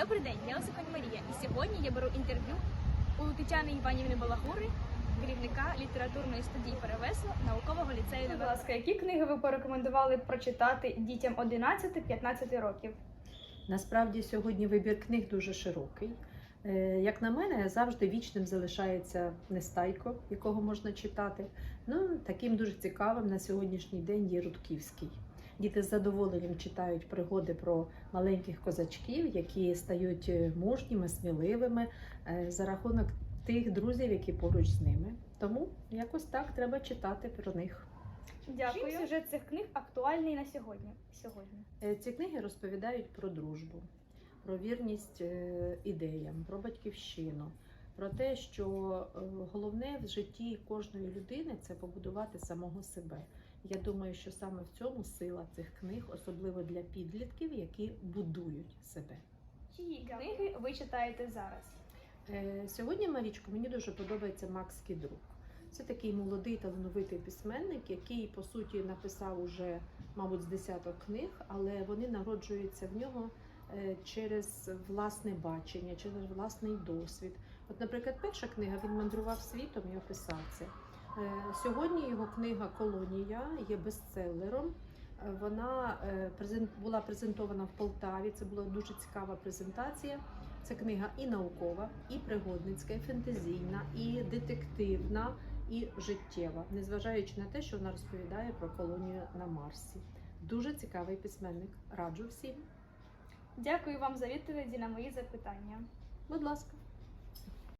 Добрий день, я Осипань Марія, і сьогодні я беру інтерв'ю у Тетяни Іванівни Балагури, керівника літературної студії перевесу наукового ліцею. Будь ласка, які книги ви порекомендували прочитати дітям 11-15 років? Насправді сьогодні вибір книг дуже широкий. Е, Як на мене, завжди вічним залишається Нестайко, якого можна читати. Ну, таким дуже цікавим на сьогоднішній день є Рудківський. Діти з задоволенням читають пригоди про маленьких козачків, які стають е, мужніми, сміливими е, за рахунок тих друзів, які поруч з ними. Тому якось так треба читати про них. Дякую. Чим сюжет цих книг актуальний на сьогодні? сьогодні? Е, Ці книги розповідають про дружбу, про вірність ідеям, про батьківщину, про те, що головне в житті кожної людини це побудувати самого себе. Я думаю, що саме в цьому сила цих книг, особливо для підлітків, які будують себе. Чиї книги ви читаєте зараз? Е, Сьогодні, Марічко, мені дуже подобається Макс Кідрук. Це такий молодий талановитий письменник, який по суті написав уже, мабуть, з десяток книг, але вони народжуються в нього е, через власне бачення, через власний досвід. От, наприклад, перша книга він мандрував світом і описав це. Е, Сьогодні його книга Колонія є бестселером. Е, Вона е, була презентована в Полтаві. Це була дуже цікава презентація. Це книга і наукова, і пригодницька, і фентезійна, і детективна, і життєва, незважаючи на те, що вона розповідає про колонію на Марсі. Дуже цікавий письменник. Раджу всім. Дякую вам за відповіді на мої запитання. Будь ласка.